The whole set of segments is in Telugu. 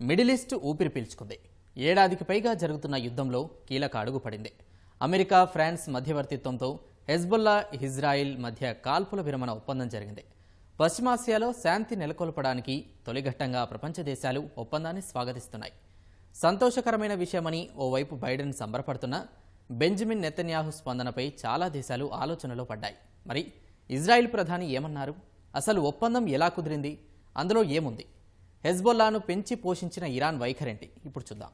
మిడిల్ ఈస్ట్ ఊపిరి పీల్చుకుంది. ఏడాదికి పైగా జరుగుతున్న యుద్ధంలో కీలక అడుగు పడింది. అమెరికా ఫ్రాన్స్ మధ్యవర్తిత్వంతో హెజ్బుల్లా ఇజ్రాయిల్ మధ్య కాల్పుల విరమణ ఒప్పందం జరిగింది. పశ్చిమాసియాలో శాంతి నెలకొల్పడానికి తొలిఘట్టంగా ప్రపంచ దేశాలు ఒప్పందాన్ని స్వాగతిస్తున్నాయి. సంతోషకరమైన విషయమని ఓవైపు బైడెన్ సంబరపడుతున్నా బెంజమిన్ నెతన్యాహు స్పందనపై చాలా దేశాలు ఆలోచనలో పడ్డాయి. మరి ఇజ్రాయిల్ ప్రధాని ఏమన్నారు? అసలు ఒప్పందం ఎలా కుదిరింది? అందులో ఏముంది? హెజ్బొల్లాను పెంచి పోషించిన ఇరాన్ వైఖరేంటి ఇప్పుడు చూద్దాం.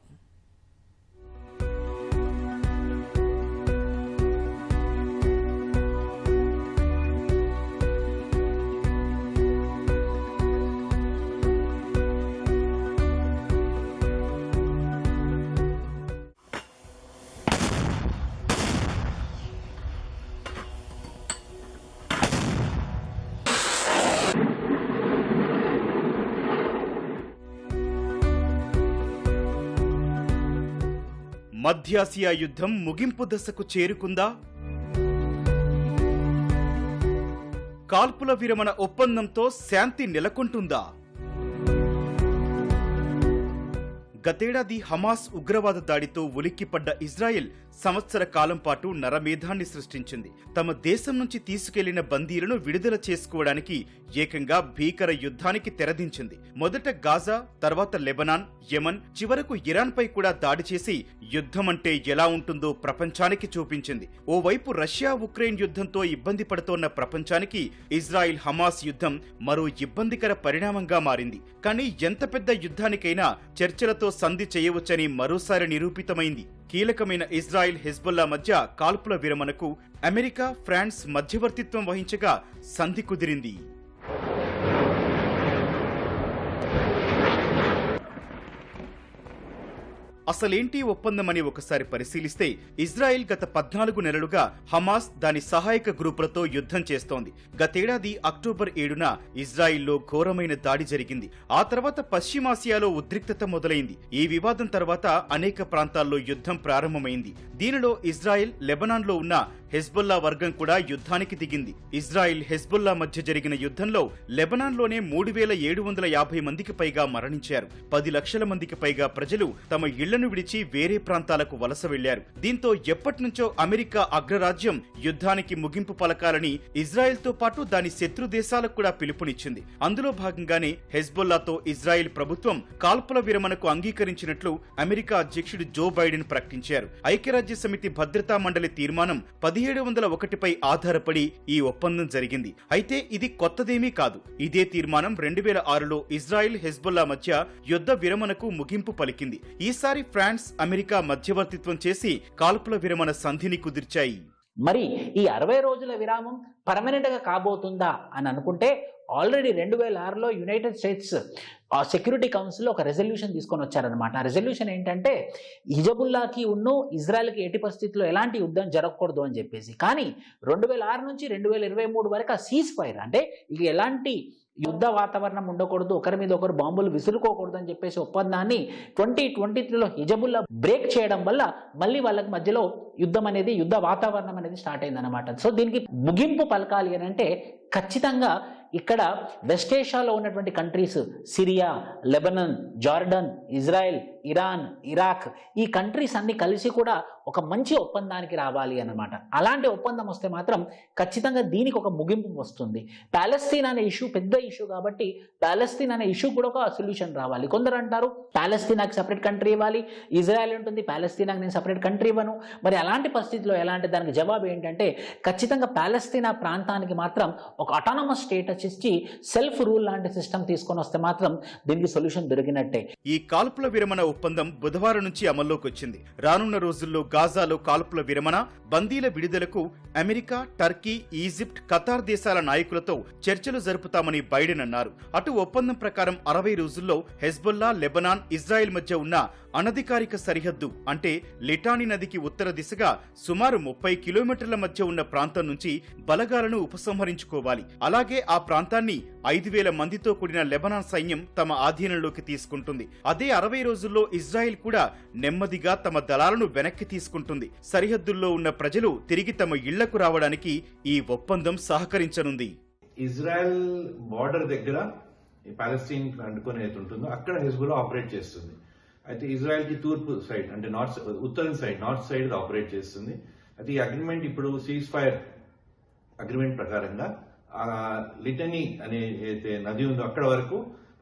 మధ్యాసియా యుద్ధం ముగింపు దశకు చేరుకుందా? కాల్పుల విరమణ ఒప్పందంతో శాంతి నెలకొంటుందా? గతేడాది హమాస్ ఉగ్రవాద దాడితో ఉలిక్కిపడ్డ ఇజ్రాయెల్ సంవత్సర కాలం పాటు నరమేధాన్ని సృష్టించింది. తమ దేశం నుంచి తీసుకెళ్ళిన బందీలను విడుదల చేసుకోవడానికి ఏకంగా భీకర యుద్ధానికి తెరదించింది. మొదట గాజా తర్వాత లెబనాన్ యమన్ చివరకు ఇరాన్ పై కూడా దాడి చేసి యుద్ధం అంటే ఎలా ఉంటుందో ప్రపంచానికి చూపించింది. ఓవైపు రష్యా ఉక్రెయిన్ యుద్ధంతో ఇబ్బంది పడుతోన్న ప్రపంచానికి ఇజ్రాయిల్ హమాస్ యుద్ధం మరో ఇబ్బందికర పరిణామంగా మారింది. కానీ ఎంత పెద్ద యుద్ధానికైనా చర్చలతో సంధి చేయవచ్చని మరోసారి నిరూపితమైంది. కీలకమైన ఇజ్రాయిల్ హిజ్బుల్లా మధ్య కాల్పుల విరమణకు అమెరికా ఫ్రాన్స్ మధ్యవర్తిత్వం వహించగా సంధి కుదిరింది. అసలేంటి ఒప్పందమని ఒకసారి పరిశీలిస్తే ఇజ్రాయెల్ గత పద్నాలుగు నెలలుగా హమాస్ దాని సహాయక గ్రూపులతో యుద్ధం చేస్తోంది. గతేడాది అక్టోబర్ ఏడున ఇజ్రాయిల్లో ఘోరమైన దాడి జరిగింది. ఆ తర్వాత పశ్చిమాసియాలో ఉద్రిక్తత మొదలైంది. ఈ వివాదం తర్వాత అనేక ప్రాంతాల్లో యుద్ధం ప్రారంభమైంది. దీనిలో ఇజ్రాయెల్ లెబనాన్లో ఉన్న హెజ్బుల్లా వర్గం కూడా యుద్ధానికి దిగింది. ఇజ్రాయిల్ హెజ్బుల్లా మధ్య జరిగిన యుద్ధంలో లెబనాన్లోనే మూడు వేల ఏడు వందల యాభై మందికి పైగా మరణించారు. పది లక్షల మందికి పైగా ప్రజలు తమ ఇళ్ళను విడిచి వేరే ప్రాంతాలకు వలస వెళ్ళారు దీంతో ఎప్పటినుంచో అమెరికా అగ్రరాజ్యం యుద్ధానికి ముగింపు పలకాలని ఇజ్రాయెల్తో పాటు దాని శత్రు దేశాలకు కూడా పిలుపునిచ్చింది. అందులో భాగంగానే హెజ్బుల్లాతో ఇజ్రాయెల్ ప్రభుత్వం కాల్పుల విరమణకు అంగీకరించినట్లు అమెరికా అధ్యక్షుడు జో బైడెన్ ప్రకటించారు. ఐక్యరాజ్య సమితి భద్రతా మండలి తీర్మానం పదిహేడు వందల ఒకటిపై ఆధారపడి ఈ ఒప్పందం జరిగింది. అయితే ఇది కొత్తదేమీ కాదు. ఇదే తీర్మానం రెండు వేల ఆరులో ఇజ్రాయెల్ హెజ్బుల్లా మధ్య యుద్ధ విరమణకు ముగింపు పలికింది. ఈసారి ఫ్రాన్స్ అమెరికా మధ్యవర్తిత్వం చేసి కాల్పుల విరమణ సంధిని కుదిర్చాయి. మరి ఈ అరవై రోజుల విరామం పర్మనెంట్గా కాబోతుందా అని అనుకుంటే ఆల్రెడీ రెండు వేల ఆరులో యునైటెడ్ స్టేట్స్ ఆ సెక్యూరిటీ కౌన్సిల్లో ఒక రెజల్యూషన్ తీసుకొని వచ్చారనమాట ఆ రెజల్యూషన్ ఏంటంటే హిజబుల్లాకి ఉన్ను ఇజ్రాయెల్కి ఎట్టి పరిస్థితుల్లో ఎలాంటి యుద్ధం జరగకూడదు అని చెప్పేసి. కానీ రెండు వేల ఆరు నుంచి రెండు వేల ఇరవై మూడు వరకు ఆ సీజ్ ఫైర్ అంటే ఇక ఎలాంటి యుద్ధ వాతావరణం ఉండకూడదు ఒకరి మీద ఒకరు బాంబులు విసురుకోకూడదు అని చెప్పేసి ఒప్పందాన్ని ట్వంటీ ట్వంటీ త్రీలో హిజబుల్లా బ్రేక్ చేయడం వల్ల మళ్ళీ వాళ్ళకి మధ్యలో యుద్ధం అనేది యుద్ధ వాతావరణం అనేది స్టార్ట్ అయిందనమాట సో దీనికి ముగింపు పలకాలి అని అంటే ఖచ్చితంగా ఇక్కడ వెస్ట్ ఏషియాలో ఉన్నటువంటి countries Syria Lebanon Jordan Israel Iran Iraq ఈ కంట్రీస్ అన్ని కలిసి కూడా ఒక మంచి ఒప్పందానికి రావాలి అన్నమాట. అలాంటి ఒప్పందం వస్తే మాత్రం ఖచ్చితంగా దీనికి ఒక ముగింపు వస్తుంది. ప్యాలెస్తీన్ అనే ఇష్యూ పెద్ద ఇష్యూ కాబట్టి ప్యాలెస్తీన్ అనే ఇష్యూ కూడా ఒక సొల్యూషన్ రావాలి. కొందరు అంటారు ప్యాలెస్తీనాకి సపరేట్ కంట్రీ ఇవ్వాలి. ఇజ్రాయెల్ ఉంటుంది ప్యాలెస్తీనాకి నేను సపరేట్ కంట్రీ ఇవ్వను. మరి అలాంటి పరిస్థితిలో ఎలాంటి దానికి జవాబు ఏంటంటే ఖచ్చితంగా ప్యాలెస్తీనా ప్రాంతానికి మాత్రం ఒక అటానమస్ స్టేటస్ ఇచ్చి సెల్ఫ్ రూల్ లాంటి సిస్టమ్ తీసుకొని వస్తే మాత్రం దీనికి సొల్యూషన్ దొరికినట్టే. ఈ కాల్పుల విరమణ ఒప్పందం బుధవారం నుంచి అమల్లోకి వచ్చింది. రానున్న రోజుల్లో గాజాలో కాల్పుల విరమణ బందీల విడుదలకు అమెరికా టర్కీ ఈజిప్ట్ ఖతార్ దేశాల నాయకులతో చర్చలు జరుపుతామని బైడెన్ అన్నారు. అటు ఒప్పందం ప్రకారం అరవై రోజుల్లో హెజ్బుల్లా లెబనాన్ ఇజ్రాయెల్ మధ్య ఉన్న అనధికారిక సరిహద్దు అంటే లిటాని నదికి ఉత్తర దిశగా సుమారు ముప్పై కిలోమీటర్ల మధ్య ఉన్న ప్రాంతం నుంచి బలగాలను ఉపసంహరించుకోవాలి. అలాగే ఆ ప్రాంతాన్ని ఐదు వేల మందితో కూడిన లెబనాన్ సైన్యం తమ ఆధీనంలోకి తీసుకుంటుంది. అదే అరవై రోజుల్లో ఇజ్రాయెల్ కూడా నెమ్మదిగా తమ దళాలను వెనక్కి తీసుకుంటుంది. సరిహద్దుల్లో ఉన్న ప్రజలు తిరిగి తమ ఇళ్ళకు రావడానికి ఈ ఒప్పందం సహకరించనుంది. ఇజ్రాయెల్ బార్డర్ దగ్గర పాలస్తీన్ అంటుకొని ఉంటుందో అక్కడ హెజ్బుల్లా ఆపరేట్ చేస్తుంది. అయితే ఇజ్రాయెల్కి తూర్పు సైడ్ అంటే నార్త్ ఉత్తరం సైడ్ నార్త్ సైడ్ ఆపరేట్ చేస్తుంది. అయితే ఈ అగ్రిమెంట్ ఇప్పుడు సీజ్ ఫైర్ అగ్రిమెంట్ ప్రకారంగా ఆ లిటనీ అనే అయితే నది ఉందో అక్కడ వరకు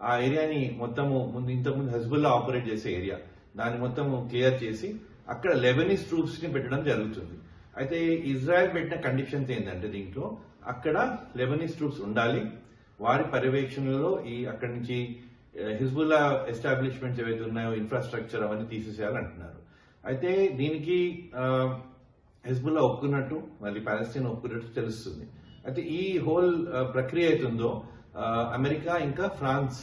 ఆ ఏరియాని మొత్తము ముందు ఇంతకుముందు హెజ్బుల్లా ఆపరేట్ చేసే ఏరియా. దాన్ని మొత్తము క్లియర్ చేసి అక్కడ లెబనీస్ ట్రూప్స్ని పెట్టడం జరుగుతుంది. అయితే ఇజ్రాయెల్ పెట్టిన కండిషన్స్ ఏంటంటే దీంట్లో అక్కడ లెబనీస్ ట్రూప్స్ ఉండాలి. వారి పర్యవేక్షణలో ఈ అక్కడి నుంచి Uh, హిజ్బుల్లా ఎస్టాబ్లిష్మెంట్స్ ఏవైతే ఉన్నాయో ఇన్ఫ్రాస్ట్రక్చర్ అవన్నీ తీసేసేయాలంటున్నారు అయితే దీనికి uh, ఆ, ఒప్పుకున్నట్టు మళ్ళీ పాలస్తీన్ ఒప్పుకున్నట్టు తెలుస్తుంది. అయితే ఈ హోల్ uh, ప్రక్రియ అవుతుందో అమెరికా ఇంకా ఫ్రాన్స్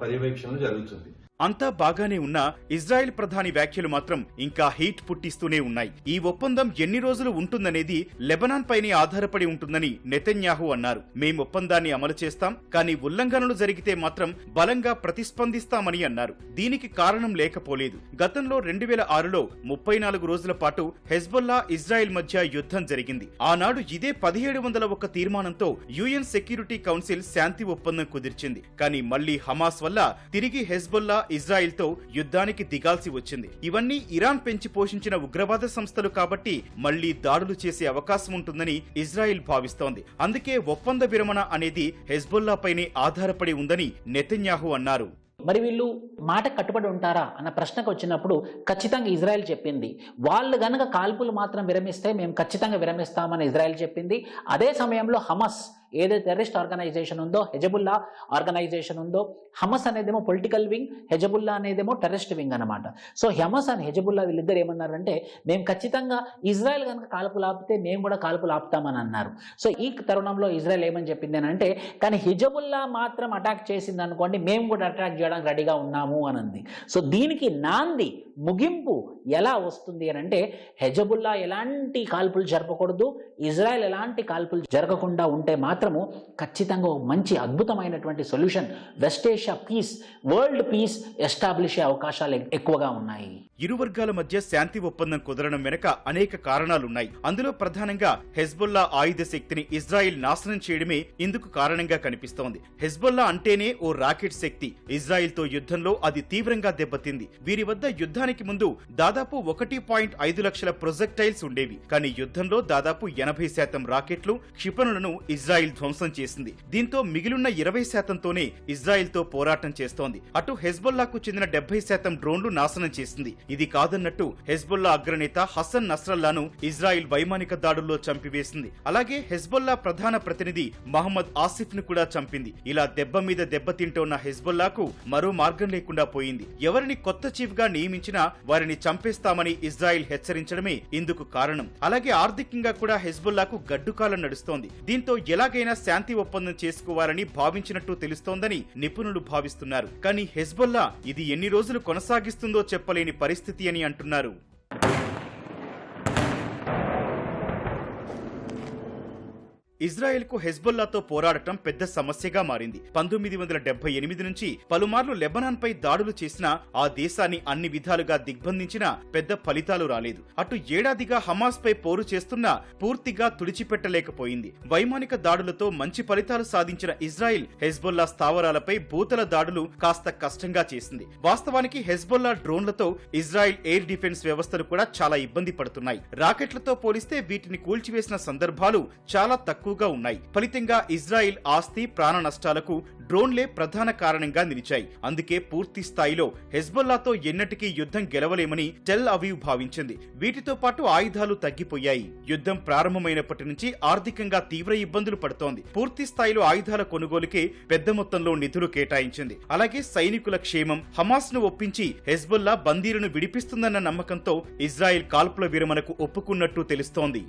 పర్యవేక్షణ జరుగుతుంది. అంతా బాగానే ఉన్నా ఇజ్రాయెల్ ప్రధాని వ్యాఖ్యలు మాత్రం ఇంకా హీట్ పుట్టిస్తూనే ఉన్నాయి. ఈ ఒప్పందం ఎన్ని రోజులు ఉంటుందనేది లెబనాన్ పైనే ఆధారపడి ఉంటుందని నెతన్యాహు అన్నారు. మేం ఒప్పందాన్ని అమలు చేస్తాం కానీ ఉల్లంఘనలు జరిగితే మాత్రం బలంగా ప్రతిస్పందిస్తామని అన్నారు. దీనికి కారణం లేకపోలేదు. గతంలో రెండు వేల ఆరులో ముప్పై నాలుగు రోజుల పాటు హెజ్బొల్లా ఇజ్రాయెల్ మధ్య యుద్ధం జరిగింది. ఆనాడు ఇదే పదిహేడు వందల ఒక్క తీర్మానంతో యుఎన్ సెక్యూరిటీ కౌన్సిల్ శాంతి ఒప్పందం కుదిర్చింది. కానీ మళ్ళీ హమాస్ వల్ల తిరిగి హెజ్బొల్లా ఇజ్రాయెల్తో యుద్ధానికి దిగాల్సి వచ్చింది. ఇవన్నీ ఇరాన్ పెంచి పోషించిన ఉగ్రవాద సంస్థలు కాబట్టి మళ్ళీ దాడులు చేసే అవకాశం ఉంటుందని ఇజ్రాయెల్ భావిస్తోంది. అందుకే ఒప్పంద విరమణ అనేది హెజ్బుల్లాపైనే ఆధారపడి ఉందని నెతన్యాహు అన్నారు. మరి వీళ్ళు మాట కట్టుబడి ఉంటారా అన్న ప్రశ్నకు వచ్చినప్పుడు ఖచ్చితంగా ఇజ్రాయెల్ చెప్పింది. వాళ్ళు గనక కాల్పులు మాత్రం విరమిస్తే మేము ఖచ్చితంగా విరమిస్తామని ఇజ్రాయెల్ చెప్పింది. అదే సమయంలో హమస్ ఏదైతే టెర్రరిస్ట్ ఆర్గనైజేషన్ ఉందో హెజబుల్లా ఆర్గనైజేషన్ ఉందో హమస్ అనేదేమో పొలిటికల్ వింగ్ హెజబుల్లా అనేదేమో టెర్రరిస్ట్ వింగ్ అనమాట సో హమస్ అండ్ హెజబుల్లా వీళ్ళిద్దరు ఏమన్నారంటే మేము ఖచ్చితంగా ఇజ్రాయెల్ కనుక కాల్పులు ఆపితే మేము కూడా కాల్పులు ఆపుతామని అన్నారు. సో ఈ తరుణంలో ఇజ్రాయెల్ ఏమని చెప్పింది అంటే కానీ హిజబుల్లా మాత్రం అటాక్ చేసింది అనుకోండి మేము కూడా అటాక్ చేయడానికి రెడీగా ఉన్నాము అని అంది. సో దీనికి నాంది ముగింపు ఎలా వస్తుంది అని అంటే హెజబుల్లా ఎలాంటి కాల్పులు జరపకూడదు ఇజ్రాయెల్ ఎలాంటి కాల్పులు జరగకుండా ఉంటే మాత్రం మాత్రము ఖచ్చితంగా మంచి అద్భుతమైనటువంటి solution west Asia peace world peace establish అయ్యే అవకాశాలు ఎక్కువగా ఉన్నాయి. ఇరు వర్గాల మధ్య శాంతి ఒప్పందం కుదరడం వెనుక అనేక కారణాలున్నాయి. అందులో ప్రధానంగా హెజ్బుల్లా ఆయుధ శక్తిని ఇజ్రాయిల్ నాశనం చేయడమే ఇందుకు కారణంగా కనిపిస్తోంది. హెజ్బుల్లా అంటేనే ఓ రాకెట్ శక్తి. ఇజ్రాయిల్తో యుద్ధంలో అది తీవ్రంగా దెబ్బతింది. వీరి వద్ద యుద్ధానికి ముందు దాదాపు ఒకటి పాయింట్ ఐదు లక్షల ప్రొజెక్టైల్స్ ఉండేవి. కానీ యుద్ధంలో దాదాపు ఎనభై శాతం రాకెట్లు క్షిపణులను ఇజ్రాయిల్ ధ్వంసం చేసింది. దీంతో మిగిలిన ఇరవై శాతంతోనే ఇజ్రాయిల్తో పోరాటం చేస్తోంది. అటు హెజ్బొల్లాకు చెందిన డెబ్బై శాతం డ్రోన్లు నాశనం చేసింది. ఇది కాదన్నట్టు హెజ్బొల్లా అగ్రనేత హసన్ నస్రల్లాను ఇజ్రాయిల్ వైమానిక దాడుల్లో చంపివేసింది. అలాగే హెజ్బొల్లా ప్రధాన ప్రతినిధి మహమ్మద్ ఆసిఫ్ను కూడా చంపింది. ఇలా దెబ్బ మీద దెబ్బతింటోన్న హెజ్బొల్లాకు మరో మార్గం లేకుండా పోయింది. ఎవరిని కొత్త చీఫ్గా నియమించినా వారిని చంపేస్తామని ఇజ్రాయిల్ హెచ్చరించడమే ఇందుకు కారణం. అలాగే ఆర్థికంగా కూడా హెజ్బొల్లాకు గడ్డుకాలం నడుస్తోంది. దీంతో ఎలాగైనా శాంతి ఒప్పందం చేసుకోవాలని భావించినట్టు తెలుస్తోందని నిపుణులు భావిస్తున్నారు. కానీ హెజ్బొల్లా ఇది ఎన్ని రోజులు కొనసాగిస్తుందో చెప్పలేని పరిస్థితి అని అంటున్నారు. ఇజ్రాయెల్కు హెజ్బొల్లాతో పోరాడటం పెద్ద సమస్యగా మారింది. పంతొమ్మిది వందల డెబ్బై ఎనిమిది నుంచి పలుమార్లు లెబనాన్ పై దాడులు చేసినా ఆ దేశాన్ని అన్ని విధాలుగా దిగ్బంధించినా పెద్ద ఫలితాలు రాలేదు. అటు ఏడాదిగా హమాస్ పై పోరు చేస్తున్నా పూర్తిగా తుడిచిపెట్టలేకపోయింది. వైమానిక దాడులతో మంచి ఫలితాలు సాధించిన ఇజ్రాయెల్ హెజ్బొల్లా స్థావరాలపై భూతల దాడులు కాస్త కష్టంగా చేసింది. వాస్తవానికి హెజ్బొల్లా డ్రోన్లతో ఇజ్రాయెల్ ఎయిర్ డిఫెన్స్ వ్యవస్థలు కూడా చాలా ఇబ్బంది పడుతున్నాయి. రాకెట్లతో పోలిస్తే వీటిని కూల్చివేసిన సందర్భాలు చాలా తక్కువ ఎక్కువగా ఉన్నాయి. ఫలితంగా ఇజ్రాయిల్ ఆస్తి ప్రాణ నష్టాలకు డ్రోన్లే ప్రధాన కారణంగా నిలిచాయి. అందుకే పూర్తి స్థాయిలో హెజ్బొల్లాతో ఎన్నటికీ యుద్ధం గెలవలేమని టెల్ అవీవ్ భావించింది. వీటితో పాటు ఆయుధాలు తగ్గిపోయాయి. యుద్ధం ప్రారంభమైనప్పటి నుంచి ఆర్థికంగా తీవ్ర ఇబ్బందులు పడుతోంది. పూర్తి స్థాయిలో ఆయుధాల కొనుగోలుకే పెద్ద మొత్తంలో నిధులు కేటాయించింది. అలాగే సైనికుల క్షేమం హమాస్ను ఒప్పించి హెజ్బొల్లా బందీలను విడిపిస్తుందన్న నమ్మకంతో ఇజ్రాయెల్ కాల్పుల విరమణకు ఒప్పుకున్నట్టు తెలుస్తోంది.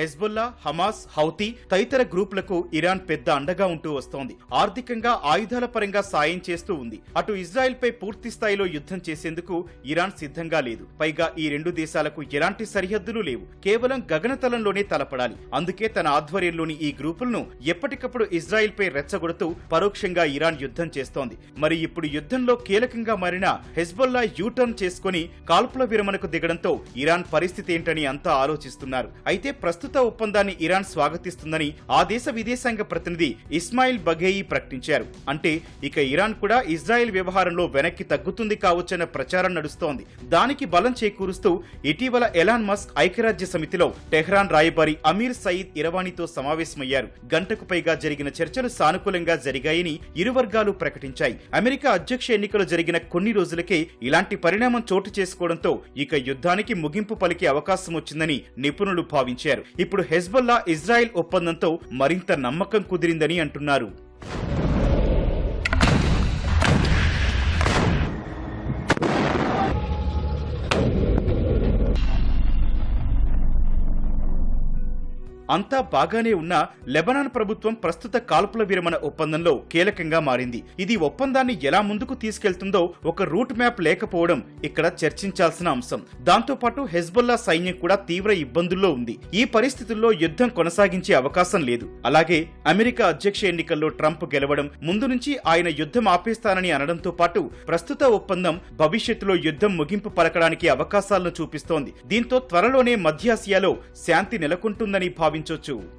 హెజ్బుల్లా హమాస్ హౌతీ తదితర గ్రూపులకు ఇరాన్ పెద్ద అండగా ఉంటూ వస్తోంది. ఆర్థికంగా ఆయుధాల పరంగా సాయం చేస్తూ ఉంది. అటు ఇజ్రాయెల్ పై పూర్తి స్థాయిలో యుద్ధం చేసేందుకు ఇరాన్ సిద్ధంగా లేదు. పైగా ఈ రెండు దేశాలకు ఎలాంటి సరిహద్దులు లేవు. కేవలం గగనతలంలోనే తలపడాలి. అందుకే తన ఆధ్వర్యంలోని ఈ గ్రూపులను ఎప్పటికప్పుడు ఇజ్రాయెల్ పై రెచ్చగొడుతూ పరోక్షంగా ఇరాన్ యుద్ధం చేస్తోంది. మరి ఇప్పుడు యుద్ధంలో కీలకంగా మారిన హెజ్బొల్లా యూటర్న్ చేసుకుని కాల్పుల విరమణకు దిగడంతో ఇరాన్ పరిస్థితి ఏంటని అంతా ఆలోచిస్తున్నారు. అయితే ప్రస్తుతం ఒప్పందాన్ని ఇరాన్ స్వాగతిస్తుందని ఆ దేశ విదేశాంగ ప్రతినిధి ఇస్మాయిల్ బఘేయి ప్రకటించారు. అంటే ఇక ఇరాన్ కూడా ఇజ్రాయెల్ వ్యవహారంలో వెనక్కి తగ్గుతుంది కావచ్చన్న ప్రచారం నడుస్తోంది. దానికి బలం చేకూరుస్తూ ఇటీవల ఎలాన్ మస్క్ ఐక్యరాజ్య సమితిలో టెహ్రాన్ రాయబారి అమీర్ సయీద్ ఇరవాణితో సమావేశమయ్యారు. గంటకు పైగా జరిగిన చర్చలు సానుకూలంగా జరిగాయని ఇరు వర్గాలు ప్రకటించాయి. అమెరికా అధ్యక్ష ఎన్నికలు జరిగిన కొన్ని రోజులకే ఇలాంటి పరిణామం చోటు చేసుకోవడంతో ఇక యుద్ధానికి ముగింపు పలికే అవకాశం వచ్చిందని నిపుణులు భావించారు. ఇప్పుడు హెజ్బొల్లా ఇజ్రాయెల్ ఒప్పందంతో మరింత నమ్మకం కుదిరిందని అంటున్నారు. అంతా బాగానే ఉన్నా లెబనాన్ ప్రభుత్వం ప్రస్తుత కాల్పుల విరమణ ఒప్పందంలో కీలకంగా మారింది. ఇది ఒప్పందాన్ని ఎలా ముందుకు తీసుకెళ్తుందో ఒక రూట్ మ్యాప్ లేకపోవడం ఇక్కడ చర్చించాల్సిన అంశం. దాంతోపాటు హెజ్బుల్లా సైన్యం కూడా తీవ్ర ఇబ్బందుల్లో ఉంది. ఈ పరిస్థితుల్లో యుద్ధం కొనసాగించే అవకాశం లేదు. అలాగే అమెరికా అధ్యక్ష ఎన్నికల్లో ట్రంప్ గెలవడం ముందు నుంచి ఆయన యుద్ధం ఆపేస్తానని అనడంతో పాటు ప్రస్తుత ఒప్పందం భవిష్యత్తులో యుద్ధం ముగింపు పలకడానికి అవకాశాలను చూపిస్తోంది. దీంతో త్వరలోనే మధ్యాసియాలో శాంతి నెలకొంటుందని భావించొచ్చు